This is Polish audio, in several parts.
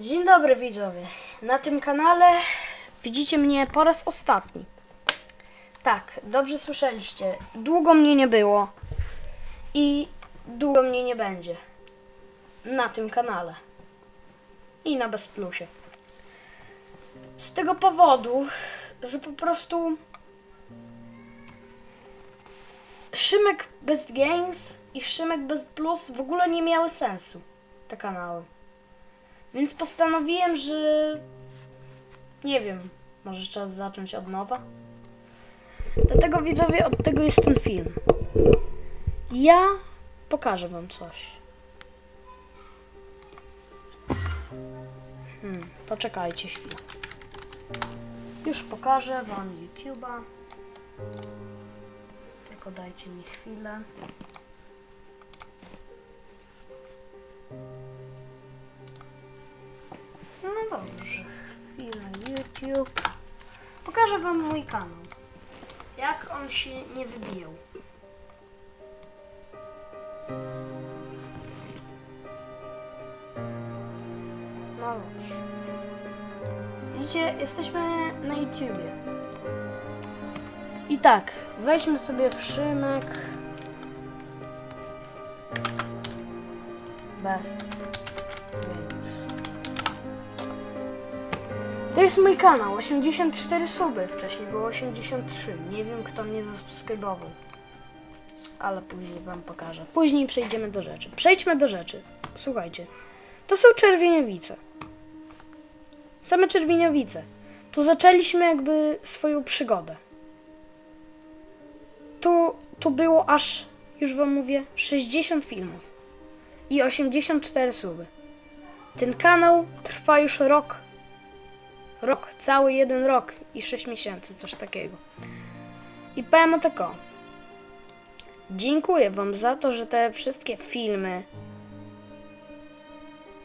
Dzień dobry widzowie. Na tym kanale widzicie mnie po raz ostatni. Tak, dobrze słyszeliście. Długo mnie nie było i długo mnie nie będzie. Na tym kanale. I na Bezplusie. Z tego powodu, że po prostu Szymek Best Games i Szymek Best Plus w ogóle nie miały sensu. Te kanały. Więc postanowiłem, że nie wiem, może czas zacząć od nowa. Dlatego widzowie, od tego jest ten film. Ja pokażę wam coś. Hmm, poczekajcie chwilę. Już pokażę wam YouTube'a. Tylko dajcie mi chwilę. YouTube. Pokażę wam mój kanał. Jak on się nie wybijał. No dobrze. Widzicie, jesteśmy na YouTubie. I tak, weźmy sobie wszymek. Best Games. To jest mój kanał, 84 suby, wcześniej było 83. Nie wiem kto mnie zasubskrybował. Ale później wam pokażę. Później przejdziemy do rzeczy. Przejdźmy do rzeczy. Słuchajcie. To są czerwieniowice. Same czerwieniowice. Tu zaczęliśmy jakby swoją przygodę. Tu, tu było aż, już wam mówię, 60 filmów i 84 suby. Ten kanał trwa już rok. Rok, cały jeden rok i 6 miesięcy, coś takiego. I powiem o tako. Dziękuję wam za to, że te wszystkie filmy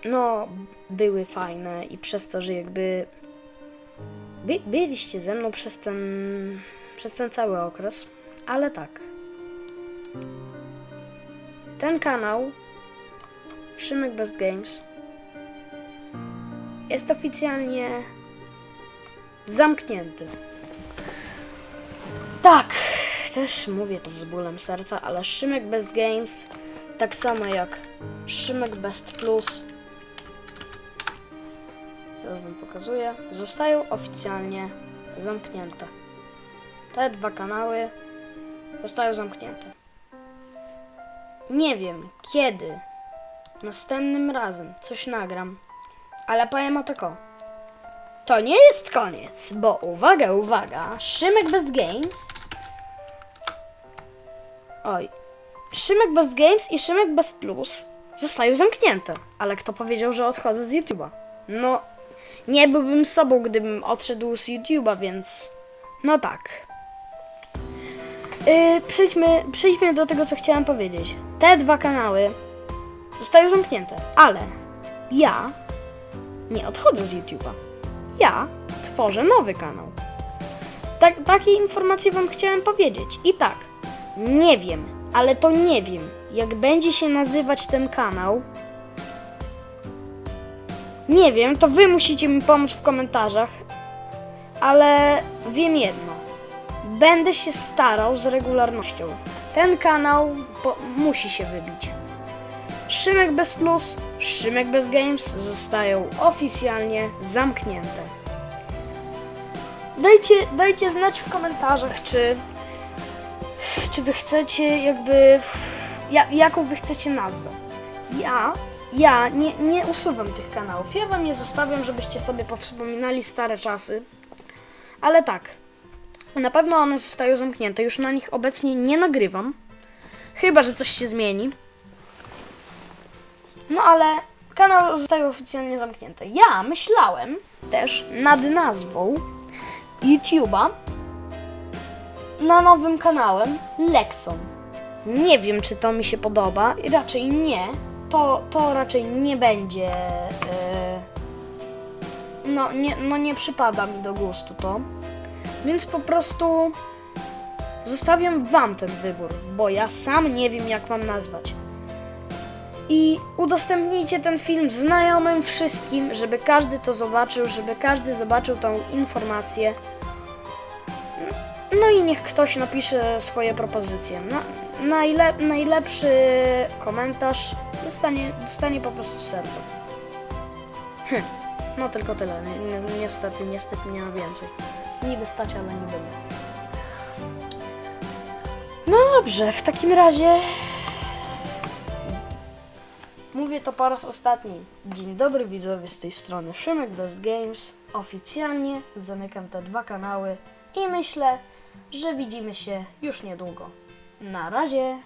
no, były fajne i przez to, że jakby by, byliście ze mną przez ten, przez ten cały okres, ale tak. Ten kanał Szymek Best Games jest oficjalnie zamknięty. Tak, też mówię to z bólem serca, ale Szymek Best Games, tak samo jak Szymek Best Plus, już wam pokazuję, zostają oficjalnie zamknięte. Te dwa kanały zostają zamknięte. Nie wiem kiedy następnym razem coś nagram, ale powiem o tako. To nie jest koniec, bo uwaga, uwaga, Szymek Best Games. Oj. Szymek Best Games i Szymek Best Plus zostają zamknięte. Ale kto powiedział, że odchodzę z YouTube'a? No, nie byłbym sobą, gdybym odszedł z YouTube'a, więc. No tak. Yy, przejdźmy, przejdźmy do tego, co chciałem powiedzieć. Te dwa kanały zostają zamknięte, ale ja nie odchodzę z YouTube'a. Ja tworzę nowy kanał. Tak, takie informacje Wam chciałem powiedzieć. I tak, nie wiem, ale to nie wiem, jak będzie się nazywać ten kanał. Nie wiem, to Wy musicie mi pomóc w komentarzach, ale wiem jedno. Będę się starał z regularnością. Ten kanał musi się wybić. Szymek bez plus, Szymek bez games zostają oficjalnie zamknięte. Dajcie, dajcie znać w komentarzach, czy, czy wy chcecie jakby, ja, jaką wy chcecie nazwę. Ja, ja nie, nie usuwam tych kanałów, ja wam je zostawiam, żebyście sobie powspominali stare czasy. Ale tak, na pewno one zostają zamknięte, już na nich obecnie nie nagrywam. Chyba, że coś się zmieni. No ale kanał zostaje oficjalnie zamknięty. Ja myślałem też nad nazwą YouTube'a na nowym kanałem Lexon. Nie wiem, czy to mi się podoba. Raczej nie. To, to raczej nie będzie. e, no, nie, no nie przypada mi do gustu to. Więc po prostu zostawiam Wam ten wybór, bo ja sam nie wiem, jak mam nazwać. I udostępnijcie ten film znajomym wszystkim, żeby każdy to zobaczył, żeby każdy zobaczył tą informację. No i niech ktoś napisze swoje propozycje. Na, najle, najlepszy komentarz dostanie, dostanie po prostu serce. Hm, no tylko tyle. Ni- Niestety, niestety nie ma więcej. Niby stać, ale niby nie. No dobrze, w takim razie Mówię to po raz ostatni. Dzień dobry widzowie z tej strony Szymek Best Games. Oficjalnie zamykam te dwa kanały i myślę, że widzimy się już niedługo. Na razie!